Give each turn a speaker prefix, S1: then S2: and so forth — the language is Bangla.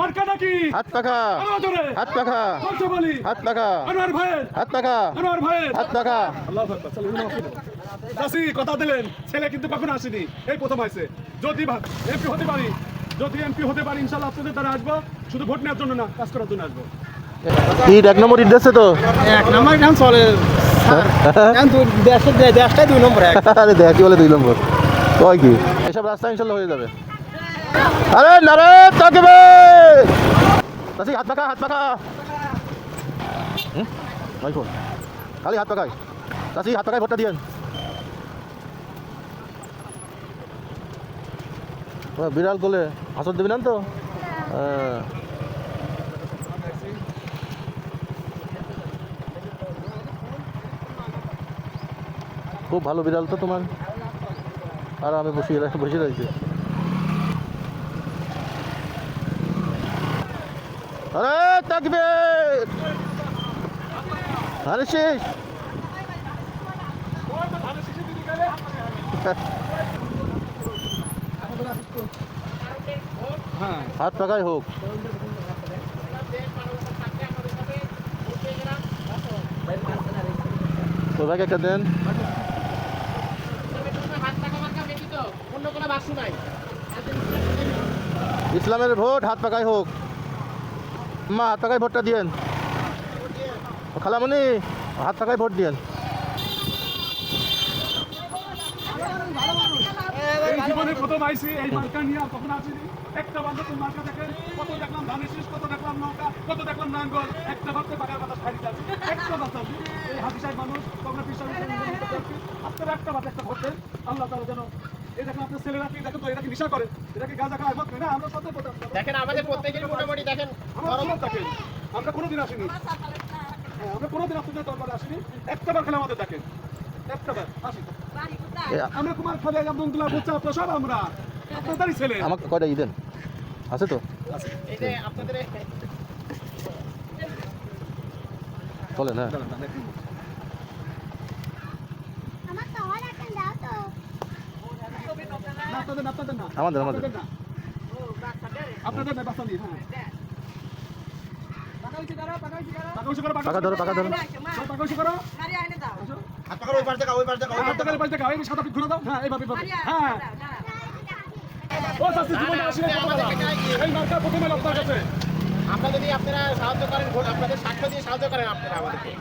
S1: মার্কাটা কি
S2: হাত পাখা।
S1: জোরে।
S2: হাত পাখা।
S1: বলছো বলি।
S2: হাত পাখা।
S1: আনোয়ার ভাইয়ের
S2: হাত পাখা।
S1: আনোয়ার ভাইয়ের
S2: হাত পাখা।
S1: আল্লাহ আকবার চলো ইমাম কথা দিলেন। ছেলে কিন্তু কখনো আসেনি। এই প্রথম হয়েছে। যদি এমপি হতে পারি যদি এমপি হতে পারি ইনশাল্লাহ আপনাদের দ্বারা আসব। শুধু ভোট নেওয়ার জন্য না কাজ করার জন্য আসব।
S2: ঈদ এক নম্বর ঈদ দিচ্ছে তো?
S3: এক নাম্বার এখন চলে। দে- দেশটাই দুই নম্বর এক।
S2: আরে দেখ কি বলে দুই নম্বর। কয় কি? এসব রাস্তা ইনশাল্লাহ হয়ে যাবে। আরে নারে তাকবে চাষি হাত পাখা হাত পাখা হুম? ভাই ফোন খালি হাত পাখাই চাষি হাত পাখাই ভোটটা দিয়েন বিড়াল কোলে হাসর দেবেন না তো? হ্যাঁ। খুব ভালো বিড়াল তো তোমার। আর আমি বসে বসে রয়েছি আরে থাকবে আরে হাত টাকায় হোক। তো ভাইকে একটা দেন। ইসলামের ভোট, হাত পাকায় হোক। মা, হাত পাকায় ভোটটা দিয়েন। খালামণি হাত পাকায় ভোট দিয়েন।
S1: জীবনে প্রথম আইসি, এই কখনো একটা বান্ধব মার্কা দেখেন কত দেখলাম ধানের কত দেখলাম নৌকা, কত দেখলাম নাঙ্গল, একটা ভাবতে বাগার বাতাস খাই যাচ্ছে। একটা একটা বাত একটা ভোট দেন। আল্লাহ যেন এই দেখেন আপনার ছেলেরা কি দেখেন তো? এটাকে নেশা করে? এটাকে গাঁজা খায়? না আমরা সত্যি
S3: দেখেন আমাদের প্রত্যেকের মোটামুটি দেখেন
S1: আমরা থাকেন আমরা কোনোদিন আসিনি। হ্যাঁ, আমরা কোনোদিন আপনাদের দরবারে আসিনি। একটা বার খেলে আমাদের দেখেন। একটা বার আসি। আমরা কুমার খালে আব্দুল্লাহ বুচ্চা আপনার সব আমরা। আপনাদেরই ছেলে।
S2: আমাকে কয়টা ই দেন? আছে তো?
S3: এই যে আপনাদের
S2: বলেন হ্যাঁ
S4: আমার তো অনেক একটা দাও তো
S1: না, আপনাদের না, আপনাদের না।
S2: আমাদের, আমাদের।
S1: না। আপনাদের না, বাচ্চা নিয়ে, হ্যাঁ। পাকা উঁচু করো, পাকা উঁচু করো,
S2: পাকা ধরো পাকা ধরো
S1: পাকা উঁচু করো।
S3: হাত পাকার ওই পাশ থেকে ওই পাশ থেকে
S1: হাত টাকার পাশ থেকে, এই সাদা পিঠ ঘুরে দাও। হ্যাঁ, এইভাবে। হ্যাঁ। ও, চাচি, জীবনে আসিনি এই মার্কা প্রথমে আপনার কাছে।
S3: আমরা যদি আপনারা সাহায্য করেন ভোট আপনাদের সাক্ষ্য দিয়ে সাহায্য করেন আপনারা আমাদেরকে